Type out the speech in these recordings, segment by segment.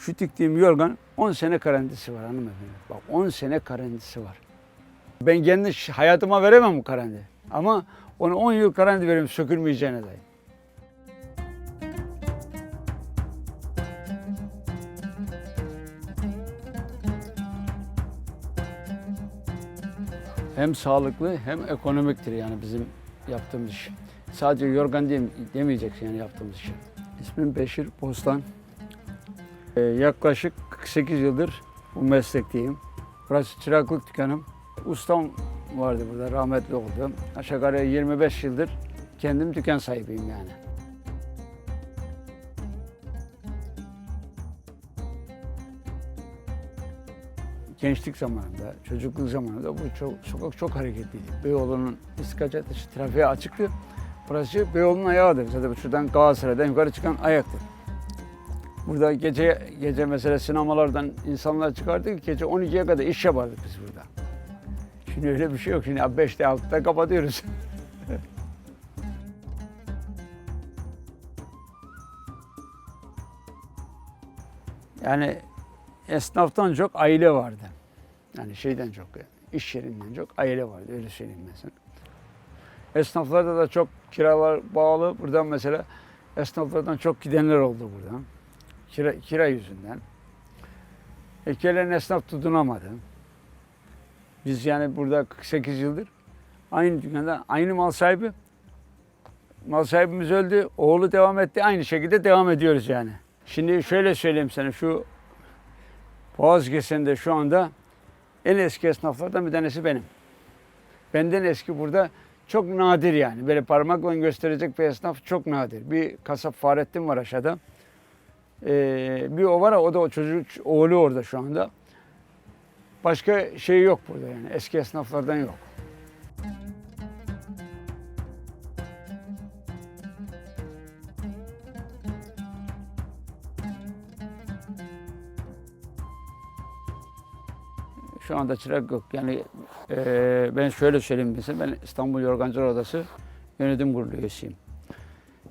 Şu diktiğim yorgan 10 sene garantisi var hanımefendi. Bak 10 sene garantisi var. Ben kendi hayatıma veremem bu garanti. Ama onu 10 yıl garanti veririm sökülmeyeceğine dair. Hem sağlıklı hem ekonomiktir yani bizim yaptığımız iş. Sadece yorgan diyem- demeyeceksin yani yaptığımız iş. İsmim Beşir Bostan. Ee, yaklaşık 48 yıldır bu meslekteyim. Burası çıraklık dükkanım. Ustam vardı burada rahmetli oldu. Aşağı yukarı 25 yıldır kendim dükkan sahibiyim yani. Gençlik zamanında, çocukluk zamanında bu çok, sokak çok hareketliydi. Beyoğlu'nun İstiklal Caddesi trafiğe açıktı. Burası Beyoğlu'nun ayağıdır. Zaten şuradan Galatasaray'dan yukarı çıkan ayaktır. Burada gece gece mesela sinemalardan insanlar çıkardı ki gece 12'ye kadar iş yapardık biz burada. Şimdi öyle bir şey yok. Şimdi 5'te 6'da kapatıyoruz. yani esnaftan çok aile vardı. Yani şeyden çok, iş yerinden çok aile vardı. Öyle söyleyeyim sana. Esnaflarda da çok kiralar bağlı. Buradan mesela esnaflardan çok gidenler oldu buradan. Kira, kira yüzünden. E, gelen esnaf tutunamadı. Biz yani burada 48 yıldır aynı dükkanda aynı mal sahibi. Mal sahibimiz öldü, oğlu devam etti. Aynı şekilde devam ediyoruz yani. Şimdi şöyle söyleyeyim sana şu Boğaz Keseni'nde şu anda en eski esnaflardan bir tanesi benim. Benden eski burada çok nadir yani. Böyle parmakla gösterecek bir esnaf çok nadir. Bir kasap Fahrettin var aşağıda. Ee, bir o var o da o çocuk oğlu orada şu anda. Başka şey yok burada yani. Eski esnaflardan yok. Şu anda çırak yok. Yani eee, ben şöyle söyleyeyim mesela ben İstanbul Yorgancılar Odası yönetim kurulu üyesiyim.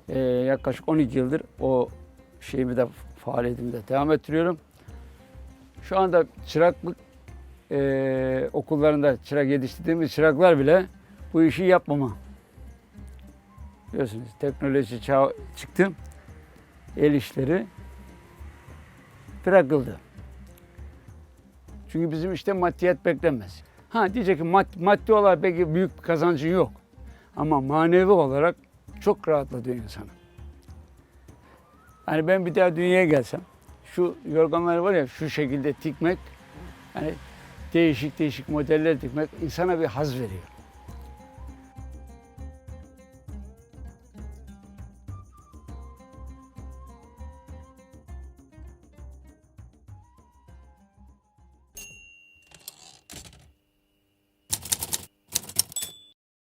Eee, yaklaşık 12 yıldır o şeyimi de faaliyetimi de devam ettiriyorum. Şu anda çıraklık eee, okullarında çırak yetiştirdiğimiz çıraklar bile bu işi yapmama. Biliyorsunuz teknoloji çağı çıktı. El işleri bırakıldı. Çünkü bizim işte maddiyat beklenmez. Ha diyecek ki mad- maddi olarak belki büyük kazancın yok. Ama manevi olarak çok rahatlatıyor insanı. Hani ben bir daha dünyaya gelsem, şu yorganları var ya şu şekilde dikmek, hani değişik değişik modeller dikmek insana bir haz veriyor.